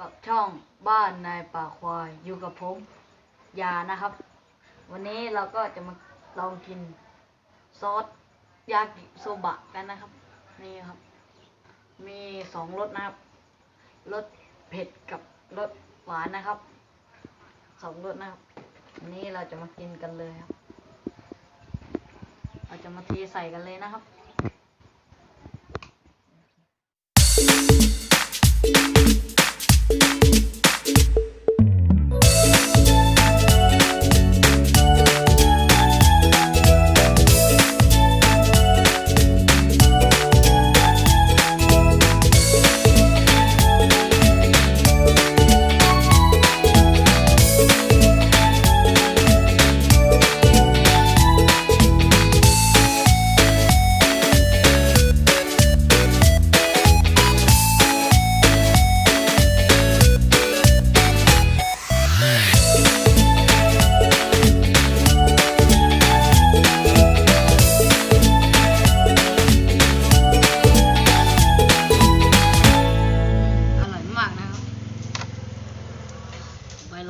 กับช่องบ้านนายป่าควายอยู่กับผมยานะครับ วันนี้เราก็จะมาลองกินซอสยากิโซบะกันนะครับ นี่ครับ มีสองรสนะครับรสเผ็ดกับรสหวานนะครับสองรสนะครับวันนี้เราจะมากินกันเลยครับ เราจะมาเทใส่กันเลยนะครับ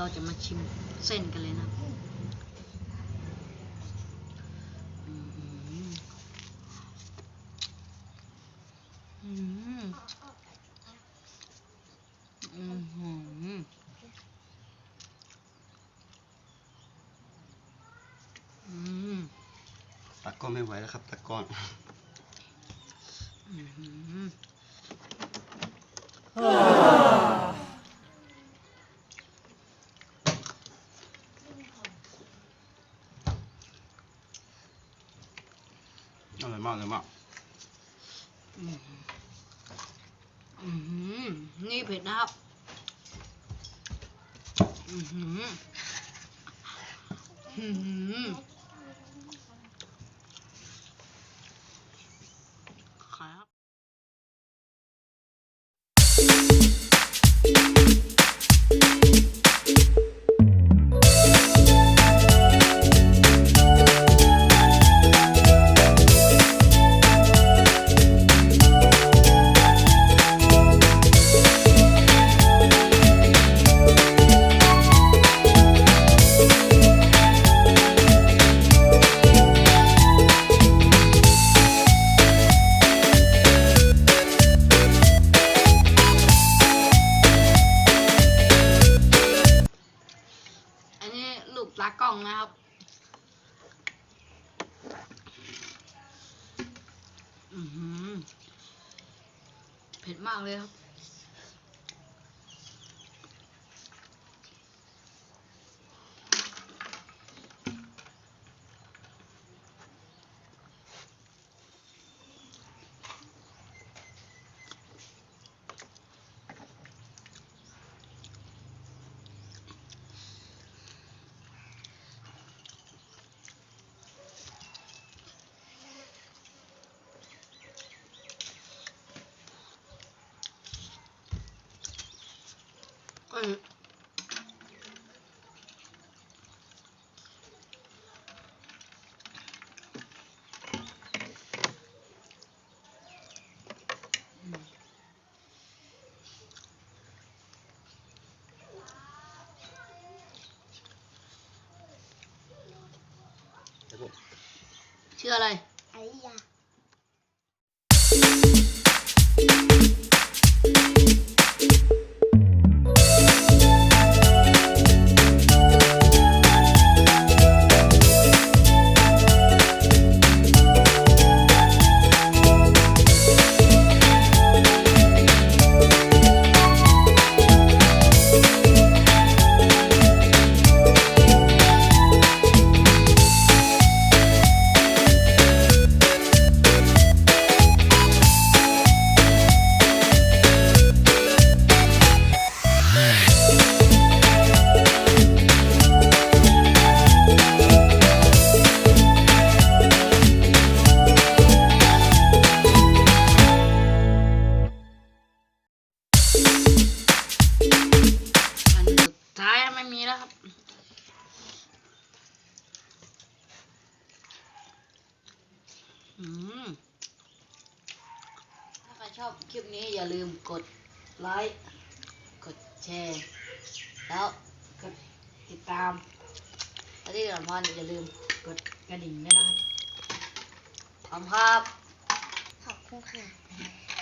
เราจะมาชิมเส้นกันเลยนะอื้อหืออื้อหืออื้อหืออืมตักก็ไม่ไหวแล้วครับตะก้อนอื้ อหืออร่อยมากเลยมากอื้อหือนี่เผ็ดนะครับ อือหืออื้ องนะครับ อืมเผ็ดมากเลยครับ เอ้ยชื่ออะไร ถ้าใครชอบคลิปนี้อย่าลืมกดไลค์ กดแชร์ แล้วกดติดตามและที่สำคัญอย่าลืมกดกระดิ่งด้วยนะครับพร้อมครับ ขอบคุณค่ะ